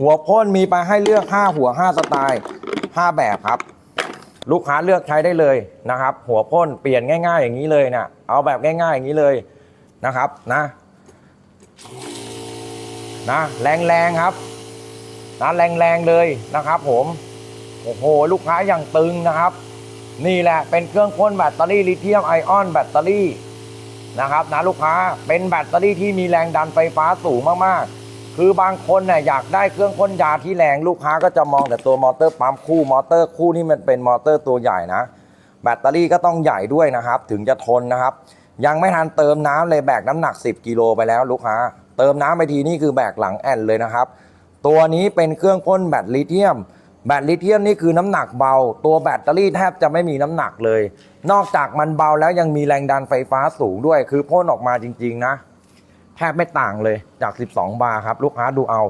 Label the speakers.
Speaker 1: หัวพ่นมีไปให้เลือก 5 หัว 5 สไตล์ 5 แบบครับ ลูกค้าเลือกใช้ได้เลยนะครับ หัวพ่นเปลี่ยนง่าย ๆ อย่างนี้เลยนะเอาแบบง่าย ๆ อย่างนี้เลยนะครับนะนะแรงๆครับนะแรงๆเลยนะครับ ผมโอ้โหลูกค้าอย่างตึงนะครับ นี่แหละเป็นเครื่องพ่นแบตเตอรี่ลิเธียมไอออนแบตเตอรี่นะครับนะลูกค้าเป็นแบตเตอรี่ที่มีแรงดันไฟฟ้าสูงมากๆ คือบางคนเนี่ยอยากได้เครื่องพ่นยาที่แรงลูกค้าก็จะมองแต่ตัวมอเตอร์ปั๊มคู่มอเตอร์คู่นี่มันเป็นมอเตอร์ตัวใหญ่นะ แบตเตอรี่ก็ต้องใหญ่ด้วยนะครับ ถึงจะทนนะครับ ยังไม่ทันเติมน้ำเลยแบกน้ำหนัก 10 กิโลไปแล้วลูกค้า เติมน้ำไปทีนี่คือแบกหลังแอนเลยนะครับ ตัวนี้เป็นเครื่องพ่นแบตลิเธียม แบตลิเธียมนี่คือน้ำหนักเบา ตัวแบตเตอรี่แทบจะไม่มีน้ำหนักเลย นอกจากมันเบาแล้วยังมีแรงดันไฟฟ้าสูงด้วย คือพ่นออกมาจริง ๆ นะ ทบไม่ต่างเลยจาก 12 บาร์ครับ ลูกค้าดูเอา